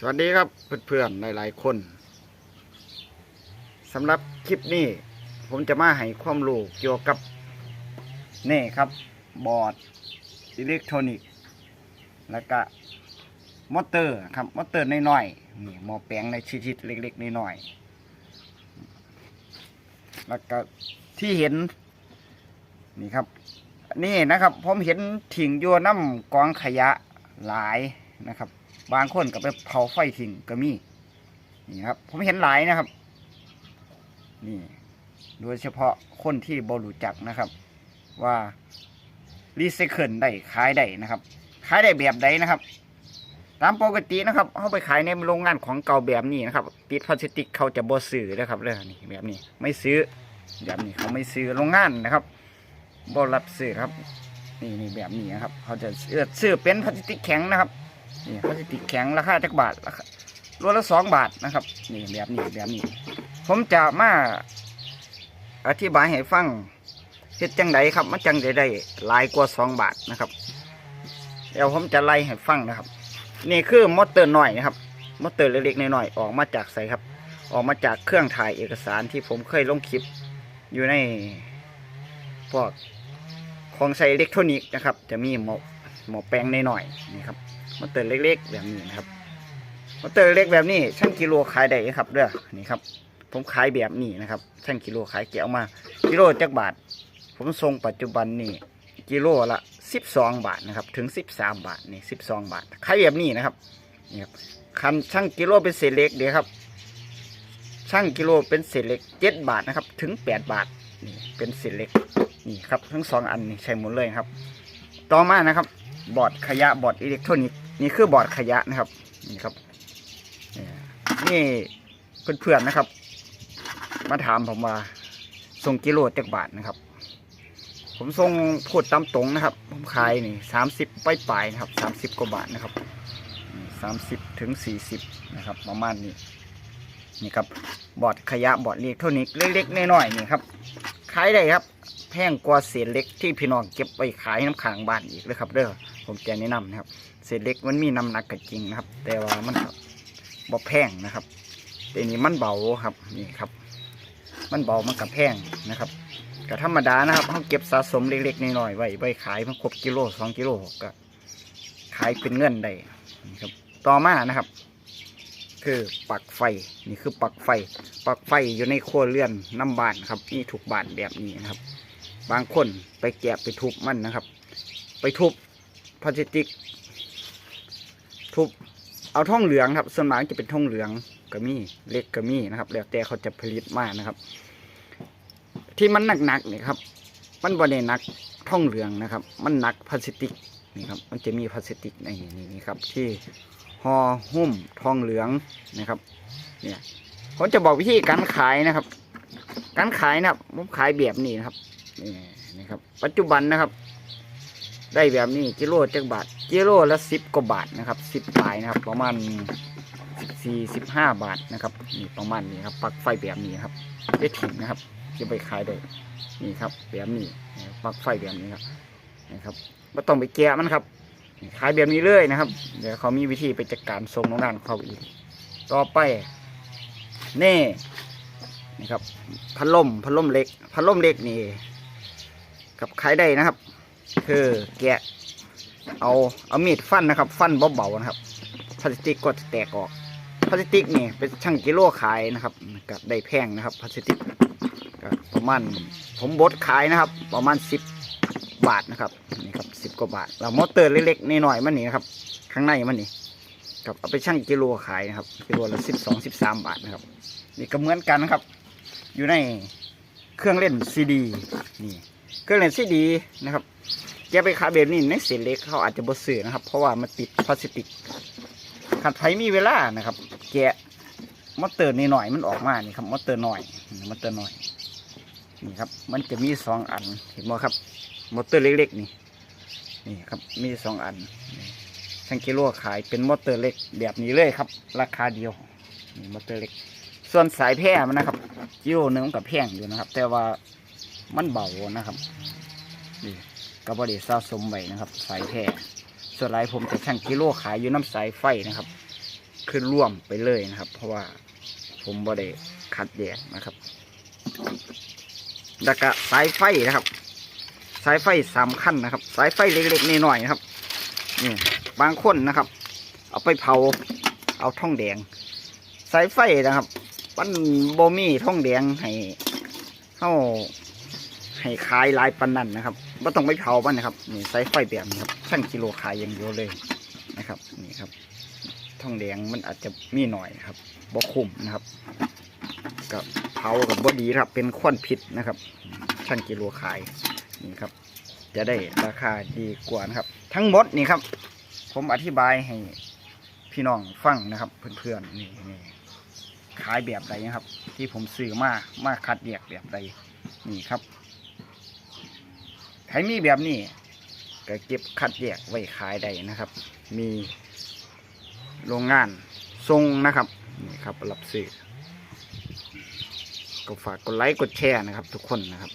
สวัสดีครับเพื่อนๆหลายๆคนสำหรับคลิปนี้ ผมจะมาให้ความรู้เกี่ยวกับนี่ครับบอร์ดอิเล็กทรอนิกส์แล้วก็มอเตอร์ครับมอเตอร์น้อยๆนี่หมอแปลงในชิดๆเล็กๆน้อยๆแล้วก็ที่เห็นนี่ครับนี่นะครับ ผมเห็นถิ่งโยน้ำกองขยะหลายนะครับ บางคนก็ไปเผาไฟทิ้งก็มีนี่ครับ ผมเห็นหลายนะครับ นี่ โดยเฉพาะคนที่บรู้จักนะครับ ว่ารีไซเคิลได้ขายได้นะครับ ขายได้แบบใดนะครับ ตามปกตินะครับเขาไปขายในโรงงานของเก่าแบบนี้นะครับปิดพลาสติกเขาจะบ่ซื้อนะครับเลยนี่แบบนี้ไม่ซื้อแบบนี้เขาไม่ซื้อโรงงานนะครับบ่รับซื้อครับ นี่นี่แบบนี้นะครับ เขาจะเอื้อซื้อเป็นพลาสติกแข็งนะครับ นี่พลาสติกแข็งราคาจักบาทราคาโละสองบาทนะครับ นี่แบบนี้แบบนี้ ผมจะมาอธิบายให้ฟังเฮ็ดจังไดครับมันจังไดได้ลายกว่าสองบาทนะครับเดี๋ยวผมจะไล่ให้ฟังนะครับ นี่คือมอเตอร์หน่อยนะครับมอเตอร์เล็กๆหน้อยๆออกมาจากไสครับ ออกมาจากเครื่องถ่ายเอกสารที่ผมเคยลงคลิป อยู่ในพวกของใช้อิเล็กทรอนิกส์นะครับ จะมีหมอหมอแปลงหน้อยๆนี่ครับ มอเตอร์เล็กๆ แบบนี้นะครับมอเตอร์เล็กแบบนี้ช่างกิโลขายได้ครับเด้อนี่ครับ ผมขายแบบนี้นะครับ ช่างกิโลขายเกี่ยวมา กิโลจักบาท ผมส่งปัจจุบันนี่กิโลละสิบสองบาทนะครับ ถึงสิบสามบาทนี่สิบสองบาทขายแบบนี้นะครับนี่ครับคันช่างกิโลเป็นเศษเล็กเดี๋ยวครับ ช่างกิโลเป็นเศษเล็กเจ็ดบาทนะครับ ถึงแปดบาทนี่เป็นเศษเล็กนี่ครับทั้งสองอันนี่ใช้หมดเลยครับ ต่อมานะครับ บอร์ดขยะบอร์ดอิเล็กทรอนิกส์ นี่คือบอร์ดขยะนะครับนี่ครับนี่เพื่อนๆนะครับ มาถามผมว่าส่งกิโลจักบาทนะครับ ผมส่งพูดตามตรงนะครับ ผมขายนี่สามสิบไปปลายๆนะครับสามสิบกว่าบาทนะครับสามสิบถึงสี่สิบนะครับ ประมาณนี้นี่ครับบอร์ดขยะบอร์ดเล็กเทรอนิกส์เล็กๆน้อยๆนี่ครับขายได้ครับ แพงกว่าเศษเล็กที่พี่น้องเก็บไปขายน้ำขางบ้านอีกเลยครับเด้อ ผมจะแนะนำนะครับ เศษเหล็กมันมีน้ำหนักก็จริงนะครับ แต่ว่ามันก็บ่แพงนะครับ แต่นี่มันเบาครับนี่ครับ มันเบามันกับแพงนะครับก็ธรรมดานะครับเขาเก็บสะสมเล็กๆน้อยๆไว้ไว้ขายมันครบกิโลสองกิโลก็ขายเป็นเงินได้นะครับ ต่อมานะครับ คือปลักไฟนี่คือปลักไฟปลักไฟอยู่ในครัวเรือนน้ำบานครับนี่ถูกบานแบบนี้นะครับ บางคนไปแกะไปทุบมันนะครับ ไปทุบ พลาสติก ทุบเอาท่องเหลืองครับ ส่วนมากจะเป็นท่องเหลืองก็มีเล็กก็มีนะครับ แล้วแต่เขาจะผลิตมานะครับ ที่มันหนักๆเนี่ยครับ มันบริเวณนักท่องเหลืองนะครับ มันหนักพลาสติกนี่ครับ มันจะมีพลาสติกในนี่นี่ครับ ที่ห่อหุ้มทองเหลืองนะครับ เนี่ยผมจะบอกวิธีการขายนะครับ การขายนะครับผมขายแบบนี้นะครับนี่นะครับ ปัจจุบันนะครับ ได้แบบนี้กิโลจักบาทกิโลละสิบกว่าบาทนะครับสิบปลายนะครับ ประมาณสิบสี่สิบห้าบาทนะครับนี่ประมาณนี้ครับปลักไฟแบบนี้ครับได้ถิ่งนะครับจะไปขายได้นี่ครับแบบนี้ปลักไฟแบบนี้ครับนะครับไม่ต้องไปแกะมันครับขายแบบนี้เลยนะครับ เดี๋ยวเขามีวิธีไปจัดการส่งน้องด้านเขาอีก ต่อไปนี่นี่ครับพัดลมพัดลมเล็กพัดลมเล็กนี่กับขายได้นะครับ คือแกะ เอาเอามีดฟันนะครับ ฟันเบาๆนะครับพลาสติกก็จะแตกออกพลาสติกนี่เป็นช่างกิโลขายนะครับก็ได้แพงนะครับพลาสติกก็ประมาณผมบดขายนะครับ ประมาณสิบบาทนะครับนี่ครับสิบกว่าบาทแล้วมอเตอร์เล็กๆน้อยๆมันนี่นะครับ ข้างในมันนี่กับเอาไปช่างกิโลขายนะครับกิโลละสิบสองสิบสามบาทนะครับ นี่ก็เหมือนกันนะครับ อยู่ในเครื่องเล่นซีดีนี่เครื่องเล่นซีดีนะครับ แกไปขายแบบนี้ในเศษเล็กเขาอาจจะบ่ซื้อนะครับ เพราะว่ามันติดพลาสติกขัดไฟมีเวลานะครับ แกะมอเตอร์นี่หน่อยมันออกมานี่ครับมอเตอร์หน่อยมอเตอร์หน่อยนี่ครับ มันจะมีสองอันเห็นไหมครับมอเตอร์เล็กๆนี่นี่ครับมีสองอันนี่ช่างกิโลขายเป็นมอเตอร์เล็กแบบนี้เลยครับ ราคาเดียวนี่มอเตอร์เล็ก ส่วนสายแพร่มันนะครับกิโลนึงมันกับแพงอยู่นะครับ แต่ว่ามันเบานะครับนี่ ก็บริสะสมไว้นะครับ สายแพร่ส่วนหลายผมจะช่งกิโลขายอยู่น้ำสายไฟนะครับ ขึ้นร่วมไปเลยนะครับ เพราะว่าผมบ่ได้คัดแยกนะครับแล้วก็สายไฟนะครับ สายไฟสามขั้นนะครับ สายไฟเล็กๆน้อยๆนะครับนี่บางคนนะครับ เอาไปเผาเอาท่องแดง สายไฟนะครับมันโบมีท่องแดงให้เข้าให้ขายลายปันนั่นนะครับ ไม่ต้องไปเผามันนะครับนี่สายไฟแบบนี้ครับช่างกิโลขายอย่างเดียวเลยนะครับนี่ครับท่องแดงมันอาจจะมีหน่อยครับบ่คุ้มนะครับกับเผากับบดีครับเป็นควันพิษนะครับ ช่างกิโลขายนี่ครับ จะได้ราคาดีกว่านะครับ ทั้งหมดนี่ครับ ผมอธิบายให้พี่น้องฟังนะครับ เพื่อนๆนี่นี่ขายแบบใดนะครับ ที่ผมซื้อมามาคัดแยกแบบใดนี่ครับ ใครมีแบบนี้ก็เก็บคัดแยกไว้ขายได้นะครับ มีโรงงานทรงนะครับนี่ครับรับซื้อก็ฝากกดไลค์กดแชร์นะครับ ทุกคนนะครับ